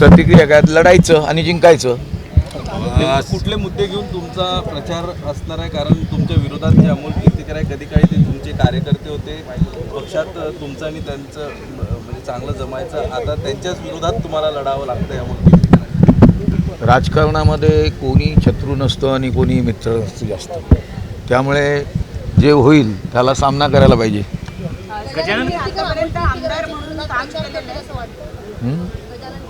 प्रतिक्रिया काय? लढायचं आणि जिंकायचं. कुठले मुद्दे घेऊन तुमचा प्रचार असणार आहे? कारण तुमच्या विरोधात जे अमोल कीर्तीकर आहे कधी काळी ते तुमचे कार्यकर्ते होते. पक्षात तुमचं आणि त्यांचं म्हणजे चांगलं जमायचं. आता त्यांच्याच विरोधात तुम्हाला लढावं लागतंय अमोल कीर्तीकर. राजकारणामध्ये कोणी शत्रू नसतं आणि कोणी मित्र नसतं जास्त. त्यामुळे जे होईल त्याला सामना करायला पाहिजे.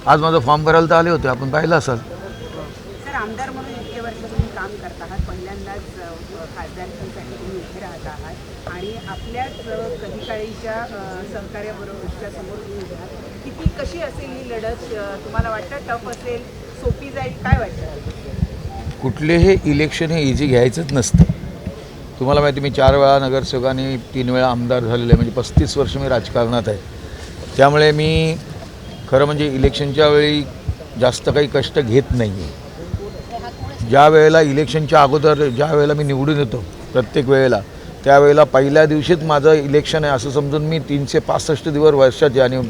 आज माझा फॉर्म भरायला तर आले होते आपण पाहिलं असाल. सर आमदार म्हणून इतके वर्ष तुम्ही काम करत आहात. पहिल्यांदाच अ, खासदारकीसाठी तुम्ही उभे राहत आहात. आणि आपल्याच अ, कधी काळीच्या अ, सहकार्याबरोबरच्या समोर तुम्ही उभे आहात. किती कशी असेल ही लढत? अ, तुम्हाला वाटतं टफ असेल? सोपी जाईल? काय वाटतं? कुठलेही इलेक्शन हे इझी घ्यायचंच नसतं. तुम्हाला माहिती मी चार वेळा नगरसेवक आणि तीन वेळा आमदार झालेलो आहे. म्हणजे पस्तीस वर्ष मी राजकारणात आहे. त्यामुळे मी खरं म्हणजे इलेक्शनच्या वेळी जास्त काही कष्ट घेत नाही आहे ज्या वेळेला इलेक्शनच्या अगोदर ज्या वेळेला मी निवडून येतो प्रत्येक वेळेला त्यावेळेला पहिल्या दिवशीच माझं इलेक्शन आहे असं समजून मी तीनशे पासष्ट दिवस वर्षाचे आणि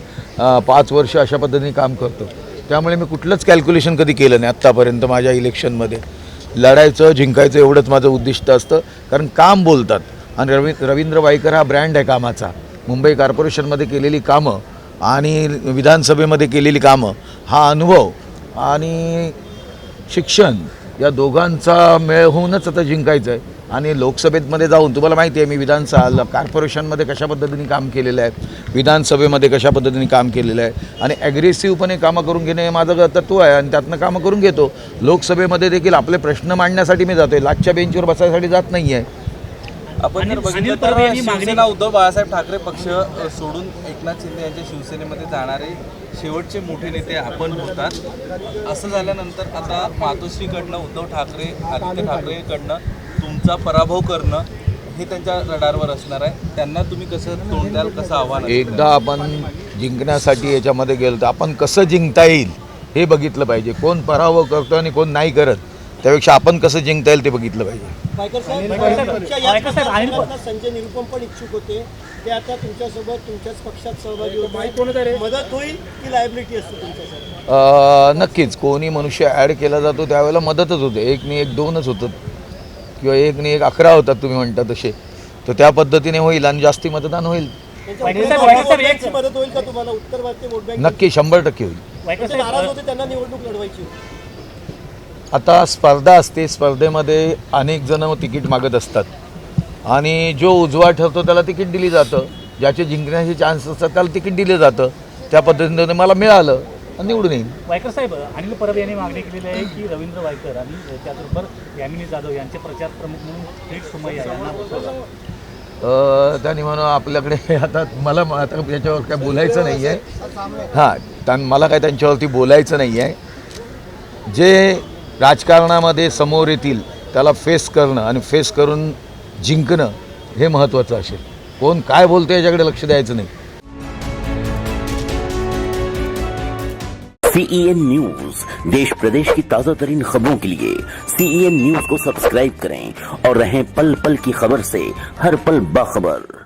पाच वर्ष अशा पद्धतीने काम करतो. त्यामुळे मी कुठलंच कॅल्क्युलेशन कधी केलं नाही आत्तापर्यंत माझ्या इलेक्शनमध्ये. लढायचं जिंकायचं एवढंच माझं उद्दिष्ट असतं. कारण काम बोलतात. आणि रवी रवींद्र वाईकर हा ब्रँड आहे कामाचा. मुंबई कॉर्पोरेशनमध्ये केलेली कामं आणि विधानसभेमध्ये केलेली कामं हा अनुभव आणि शिक्षण या दोघांचा मेळ होऊनच आता जिंकायचं आहे आणि लोकसभेमध्ये जाऊन तुम्हाला माहिती आहे मी विधानसभा कॉर्पोरेशनमध्ये कशा पद्धतीने काम केलेलं आहे विधानसभेमध्ये कशा पद्धतीने काम केलेलं आहे आणि ॲग्रेसिव्हपणे कामं करून घेणे हे माझं तत्व आहे आणि त्यातनं कामं करून घेतो. लोकसभेमध्ये देखील आपले प्रश्न मांडण्यासाठी मी जातो आहे लागच्या बेंचवर बसायसाठी जात नाही आहे आपण जर बघितलं तर शिवसेना उद्धव बाळासाहेब ठाकरे पक्ष सोडून एकनाथ शिंदे यांच्या शिवसेनेमध्ये जाणारे शेवटचे मोठे नेते आपण होतात असं झाल्यानंतर आता मातोश्रीकडनं उद्धव ठाकरे आदित्य ठाकरेकडनं तुमचा पराभव करणं हे त्यांच्या रडारवर असणार आहे. त्यांना तुम्ही कसं तोंड द्याल कसं आव्हान? एकदा आपण जिंकण्यासाठी याच्यामध्ये गेलो तर आपण कसं जिंकता येईल हे बघितलं पाहिजे. कोण पराभव करतो आणि कोण नाही करत. त्यापेक्षा आपण कसं जिंकता येईल ते बघितलं पाहिजे. संजय निरुपम पण इच्छुक होते. ते आता तुमच्यासोबत तुमच्याच पक्षात सहभागी होते मदत होईल की लायबिलिटी असते तुमच्यासाठी? नक्कीच. कोणी मनुष्य ॲड केला जातो त्यावेळेला मदतच होते. एक नि एक दोनच होतात. किंवा एक नि एक अकरा होतात तुम्ही म्हणता तसे. तर त्या पद्धतीने होईल आणि जास्ती मतदान होईल. मदत का तुम्हाला? उत्तर नक्की शंभर टक्के होईल. होते त्यांना निवडणूक लढवायची होती. आता स्पर्धा असते स्पर्धेमध्ये अनेक जण तिकीट मागत असतात. आणि जो उजवा ठरतो त्याला तिकीट दिली जातं. ज्याचे जिंकण्याचे चान्स असतात त्याला तिकीट दिलं जातं. त्या पद्धतीने मला मिळालं आणि निवडून येईल वायकर साहेब अनिल परब यांनी मागणी केलेली आहे की रवींद्र वायकर आणि त्याचबरोबर यामिनी जाधव यांचे प्रचार प्रमुख म्हणून थेट सुमय्या यांना बसवलं. अ, त्यांनी म्हणून आपल्याकडे आता मला आता याच्यावर काय बोलायचं नाही आहे हां मला काय त्यांच्यावरती बोलायचं नाही आहे जे राजकारणामध्ये समोर येतील त्याला फेस करणं आणि फेस करून जिंकणं हे महत्त्वाचं असेल. कोण काय बोलतो याच्याकडे लक्ष द्यायचं नाही. सीईएन न्यूज देश प्रदेश की ताजा तरीन खबरों के लिए सीईएन न्यूज को सब्सक्राइब करें और रहें पल पल की खबर से हर पल बाखबर।